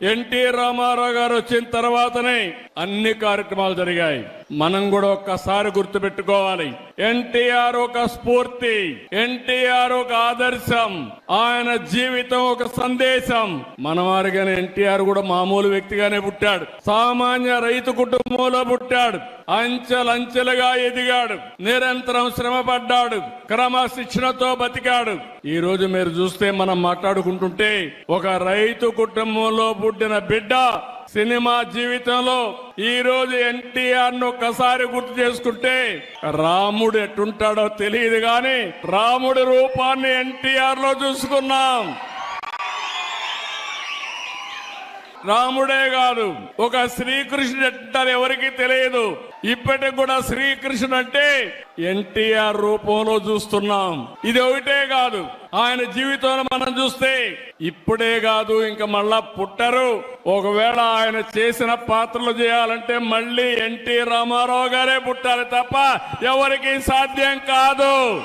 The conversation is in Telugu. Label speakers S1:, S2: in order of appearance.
S1: ఎన్టీ రామారావు గారు వచ్చిన తర్వాతనే అన్ని కార్యక్రమాలు జరిగాయి. మనం కూడా ఒక్కసారి గుర్తుపెట్టుకోవాలి. ఎన్టీఆర్ ఒక స్ఫూర్తి ఎన్టీఆర్ ఒక ఆదర్శం ఆయన జీవితం ఒక సందేశం. మనవారిగానే ఎన్టీఆర్ కూడా మామూలు వ్యక్తిగానే పుట్టాడు. సామాన్య రైతు కుటుంబంలో పుట్టాడు. అంచెలంచెలుగా ఎదిగాడు. నిరంతరం శ్రమ పడ్డాడు క్రమశిక్షణతో బతికాడు. ఈ రోజు మీరు చూస్తే మనం మాట్లాడుకుంటుంటే ఒక రైతు కుటుంబంలో పుట్టిన బిడ్డ సినిమా జీవితంలో ఈ రోజు ఎన్టీఆర్ను ఒక్కసారి గుర్తు చేసుకుంటే రాముడు ఎట్టుంటాడో తెలియదు గాని రాముడి రూపాన్ని ఎన్టీఆర్లో చూసుకున్నాం. రాముడే కాదు ఒక శ్రీకృష్ణుడు ఎట్టారు ఎవరికి తెలియదు. ఇప్పటికి కూడా శ్రీకృష్ణుడు అంటే ఎన్టీఆర్ రూపంలో చూస్తున్నాం. ఇది ఒకటే కాదు. ఆయన జీవితంలో మనం చూస్తే ఇప్పుడే కాదు ఇంకా మళ్ళా పుట్టరు. ఒకవేళ ఆయన చేసిన పాత్రలు చేయాలంటే మళ్ళీ ఎన్టీ రామారావు గారే పుట్టాలి తప్ప ఎవరికి సాధ్యం కాదు.